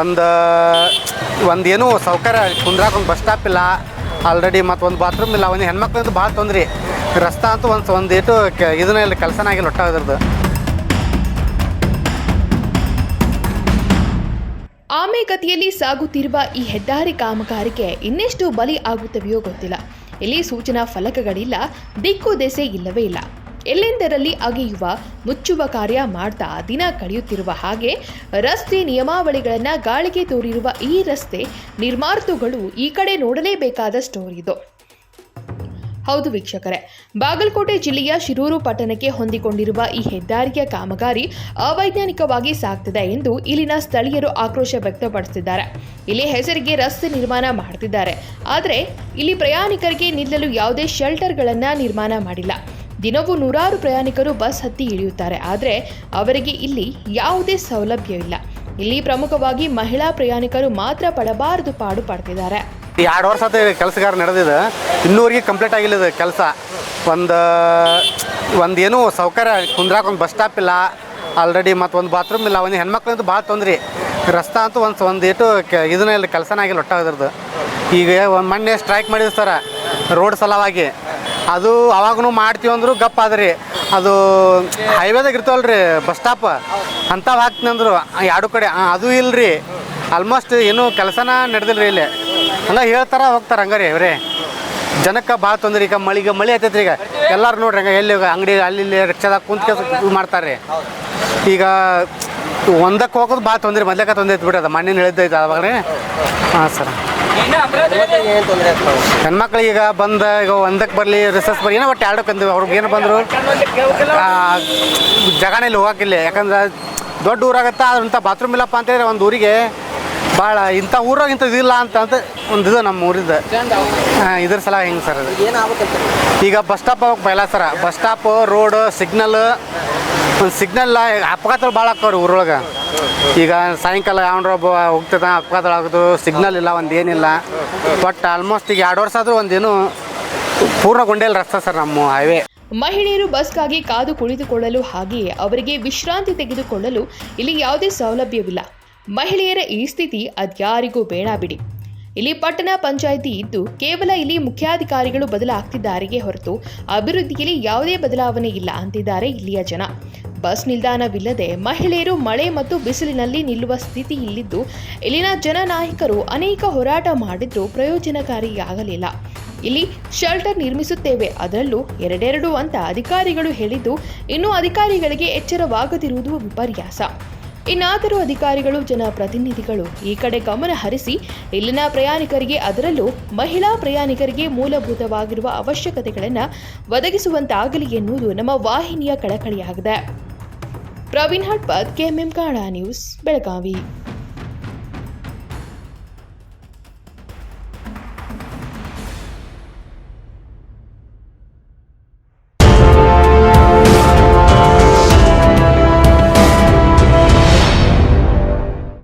ಒಂದು ಒಂದು ಏನು ಸೌಕರ್ಯ ಕುಂದ್ರಾಕ ಒಂದು ಬಸ್ ಸ್ಟಾಪ್ ಇಲ್ಲ ಆಲ್ರೆಡಿ ಒಂದು ಬಾತ್ರೂಮ್ ಇಲ್ಲ. ಒಂದು ಹೆಣ್ಮಕ್ಳಂತೂ ಭಾಳ ತೊಂದ್ರೆ. ರಸ್ತೆ ಅಂತೂ ಒಂದು ಒಂದು ಏಟು ಕೆ, ಇದನ್ನ ಇಲ್ಲ ಕೆಲಸನ ಆಗಿಲ್ಲ ಅದ್ರದ್ದು. ಆಮೆಗತಿಯಲ್ಲಿ ಸಾಗುತ್ತಿರುವ ಈ ಹೆದ್ದಾರಿ ಕಾಮಗಾರಿಕೆ ಇನ್ನೆಷ್ಟು ಬಲಿ ಆಗುತ್ತವೆಯೋ ಗೊತ್ತಿಲ್ಲ. ಇಲ್ಲಿ ಸೂಚನಾ ಫಲಕಗಳಿಲ್ಲ, ದಿಕ್ಕು ದೆಸೆ ಇಲ್ಲವೇ ಇಲ್ಲ. ಎಲ್ಲೆಂದರಲ್ಲಿ ಅಗೆಯುವ, ಮುಚ್ಚುವ ಕಾರ್ಯ ಮಾಡ್ತಾ ದಿನ ಕಳೆಯುತ್ತಿರುವ ಹಾಗೆ ರಸ್ತೆ ನಿಯಮಾವಳಿಗಳನ್ನು ಗಾಳಿಗೆ ತೋರಿರುವ ಈ ರಸ್ತೆ ನಿರ್ಮಾತೃಗಳು ಈ ಕಡೆ ನೋಡಲೇಬೇಕಾದ ಸ್ಟೋರಿ ಇದು. ಹೌದು ವೀಕ್ಷಕರೇ, ಬಾಗಲಕೋಟೆ ಜಿಲ್ಲೆಯ ಶಿರೂರು ಪಟ್ಟಣಕ್ಕೆ ಹೊಂದಿಕೊಂಡಿರುವ ಈ ಹೆದ್ದಾರಿಯ ಕಾಮಗಾರಿ ಅವೈಜ್ಞಾನಿಕವಾಗಿ ಸಾಗ್ತಿದೆ ಎಂದು ಇಲ್ಲಿನ ಸ್ಥಳೀಯರು ಆಕ್ರೋಶ ವ್ಯಕ್ತಪಡಿಸಿದ್ದಾರೆ. ಇಲ್ಲಿ ಹೆಸರಿಗೆ ರಸ್ತೆ ನಿರ್ಮಾಣ ಮಾಡ್ತಿದ್ದಾರೆ. ಆದರೆ ಇಲ್ಲಿ ಪ್ರಯಾಣಿಕರಿಗೆ ನಿಲ್ಲಲು ಯಾವುದೇ ಶೆಲ್ಟರ್ಗಳನ್ನು ನಿರ್ಮಾಣ ಮಾಡಿಲ್ಲ. ದಿನವೂ ನೂರಾರು ಪ್ರಯಾಣಿಕರು ಬಸ್ ಹತ್ತಿ ಇಳಿಯುತ್ತಾರೆ. ಆದರೆ ಅವರಿಗೆ ಇಲ್ಲಿ ಯಾವುದೇ ಸೌಲಭ್ಯವಿಲ್ಲ ಇಲ್ಲಿ. ಪ್ರಮುಖವಾಗಿ ಮಹಿಳಾ ಪ್ರಯಾಣಿಕರು ಮಾತ್ರ ಪಡಬಾರದು ಪಾಡು ಪಡ್ತಿದ್ದಾರೆ. ಎರಡು ವರ್ಷ ಕೆಲಸಗಾರ ನಡೆದಿದೆ. ಇನ್ನೂರಿಗೆ ಕಂಪ್ಲೀಟ್ ಆಗಿಲ್ಲ ಕೆಲಸ. ಒಂದು ಒಂದು ಏನು ಸೌಕರ್ಯ ಕುಂದ್ರಾಕ ಒಂದು ಬಸ್ ಸ್ಟಾಪ್ ಇಲ್ಲ. ಆಲ್ರೆಡಿ ಮತ್ತು ಒಂದು ಬಾತ್ರೂಮ್ ಇಲ್ಲ. ಒಂದು ಹೆಣ್ಮಕ್ಳಂತೂ ಭಾಳ ತೊಂದ್ರೆ. ರಸ್ತಾ ಅಂತೂ ಒಂದು ಏಟು ಇದನ್ನ ಇಲ್ಲ ಕೆಲಸನೇ ಆಗಿಲ್ಲ ಈಗ ಒಂದು ಮೊನ್ನೆ ಸ್ಟ್ರೈಕ್ ಮಾಡಿದ್ರು ಸರ ರೋಡ್ ಸಲುವಾಗಿ. ಅದು ಅವಾಗೂ ಮಾಡ್ತೀವಿ ಅಂದ್ರು ಗಪ್ ಆದ್ರಿ. ಅದು ಹೈವೇದಾಗ ಇರ್ತಾವಲ್ರಿ, ಬಸ್ ಸ್ಟಾಪ್. ಅಂಥವು ಹಾಕ್ತೀನಿ ಅಂದರು, ಎರಡು ಕಡೆ ಅದು ಇಲ್ರಿ. ಆಲ್ಮೋಸ್ಟ್ ಏನು ಕೆಲಸನ ನಡೆದಿಲ್ಲ ರೀ ಇಲ್ಲಿ. ಅಲ್ಲ ಹೇಳ್ತಾರ, ಹೋಗ್ತಾರ ಹಂಗಾರಿ ಅವರೇ. ಜನಕ್ಕೆ ಭಾಳ ತೊಂದ್ರೆ, ಈಗ ಮಳಿಗೆ ಮಳೆ ಆತೈತ್ರಿ ಈಗ. ಎಲ್ಲರೂ ನೋಡ್ರಿ ಹಂಗ ಎಲ್ಲಿ ಅಂಗಡಿ ಅಲ್ಲಿ ಇಲ್ಲಿ ಕುಂತ ಕೆಲಸ ಮಾಡ್ತಾರೆ ಈಗ ಒಂದಕ್ಕೆ ಹೋಗೋದು ಭಾಳ ತೊಂದರೆ ಮೊದ್ಲಕ್ಕೆ ತೊಂದರೆ ಐತೆ ಬಿಡ್ರಿ ಅದು. ಮಣ್ಣಿನ ಹೇಳಿದ್ದೈತೆ ಅವಾಗ ಹಾಂ, ಸರ್. ಹೆಣ್ಮಕ್ಳು ಈಗ ಬಂದ ಈಗ ಒಂದಕ್ಕೆ ಬರಲಿ ರಿಸರ್ಚ್ ಬರಲಿ ಏನೋ ಒಟ್ಟು ಎರಡಕ್ಕೆ ಅಂದ್ವಿ ಅವ್ರಿಗೆ ಏನು ಬಂದರು? ಜಗನೇ ಇಲ್ಲಿ ಹೋಗಕ್ಕಿಲ್ಲ ಯಾಕಂದ್ರೆ ದೊಡ್ಡ ಊರಾಗತ್ತ ಅದ್ರಂಥ ಬಾತ್ರೂಮ್ ಇಲ್ಲಪ್ಪ ಅಂತೇಳಿ ಒಂದು ಊರಿಗೆ ಭಾಳ ಇಂಥ ಊರಾಗ ಇಂಥ ಇದಿಲ್ಲ ಅಂತ ಅಂತ ಒಂದು ಇದು ನಮ್ಮ ಊರಿದ ಇದ್ರ ಸಲ ಹೆಂಗೆ ಸರ್ ಅದು? ಈಗ ಬಸ್ ಸ್ಟಾಪ್ ಹೋಗಕ್ಕೆ ಬಯಲ ಸರ. Bus stop road signal signal ಅಪಘಾತಗಳು ಭಾಳ ಆಗ್ತಾವ್ರಿ ಊರೊಳಗೆ. ಈಗ ಸಾಯಂಕಾಲ ಯಾವ ಹೋಗ್ತದ ಅಪಘಾತ ಆಗೋದು ಸಿಗ್ನಲ್ ಇಲ್ಲ, ಒಂದು ಏನಿಲ್ಲ. ಬಟ್ ಆಲ್ಮೋಸ್ಟ್ ಈಗ ಎರಡು ವರ್ಷ ಆದರೂ ಒಂದೇನು ಪೂರ್ಣಗೊಂಡಿಲ್ಲ ರಸ್ತೆ ಸರ್ ನಮ್ಮ ಹೈವೇ ಮಹಿಳೆಯರು ಬಸ್ಗಾಗಿ ಕಾದು ಕುಳಿತುಕೊಳ್ಳಲು ಹಾಗೆಯೇ ಅವರಿಗೆ ವಿಶ್ರಾಂತಿ ತೆಗೆದುಕೊಳ್ಳಲು ಇಲ್ಲಿ ಯಾವುದೇ ಸೌಲಭ್ಯವಿಲ್ಲ. ಮಹಿಳೆಯರ ಈ ಸ್ಥಿತಿ ಅದ್ಯಾರಿಗೂ ಬೇಡ ಬಿಡಿ. ಇಲ್ಲಿ ಪಟ್ಟಣ ಪಂಚಾಯಿತಿ ಇದ್ದು ಕೇವಲ ಇಲ್ಲಿ ಮುಖ್ಯಾಧಿಕಾರಿಗಳು ಬದಲಾಗ್ತಿದ್ದಾರೆಯೇ ಹೊರತು ಅಭಿವೃದ್ಧಿಯಲ್ಲಿ ಯಾವುದೇ ಬದಲಾವಣೆ ಇಲ್ಲ ಅಂತಿದ್ದಾರೆ ಇಲ್ಲಿಯ ಜನ. ಬಸ್ ನಿಲ್ದಾಣವಿಲ್ಲದೆ ಮಹಿಳೆಯರು ಮಳೆ ಮತ್ತು ಬಿಸಿಲಿನಲ್ಲಿ ನಿಲ್ಲುವ ಸ್ಥಿತಿ ಇಲ್ಲಿದ್ದು, ಇಲ್ಲಿನ ಜನನಾಯಕರು ಅನೇಕ ಹೋರಾಟ ಮಾಡಿದ್ರೂ ಪ್ರಯೋಜನಕಾರಿಯಾಗಲಿಲ್ಲ. ಇಲ್ಲಿ ಶೆಲ್ಟರ್ ನಿರ್ಮಿಸುತ್ತೇವೆ, ಅದರಲ್ಲೂ ಎರಡೆರಡು ಅಂತ ಅಧಿಕಾರಿಗಳು ಹೇಳಿದ್ದು, ಇನ್ನೂ ಅಧಿಕಾರಿಗಳಿಗೆ ಎಚ್ಚರವಾಗದಿರುವುದು ವಿಪರ್ಯಾಸ. ಇನ್ನಾದರೂ ಅಧಿಕಾರಿಗಳು, ಜನಪ್ರತಿನಿಧಿಗಳು ಈ ಕಡೆ ಗಮನ ಹರಿಸಿ, ಇಲ್ಲಿನ ಪ್ರಯಾಣಿಕರಿಗೆ ಅದರಲ್ಲೂ ಮಹಿಳಾ ಪ್ರಯಾಣಿಕರಿಗೆ ಮೂಲಭೂತವಾಗಿರುವ ಅವಶ್ಯಕತೆಗಳನ್ನು ಒದಗಿಸುವಂತಾಗಲಿ ಎನ್ನುವುದು ನಮ್ಮ ವಾಹಿನಿಯ ಕಳಕಳಿಯಾಗಿದೆ. ಪ್ರವೀಣ್ ಹಟ್ಪತ್ ಕೆಎಂಎಂ ಕಾಣ ನ್ಯೂಸ್ ಬೆಳಗಾವಿ.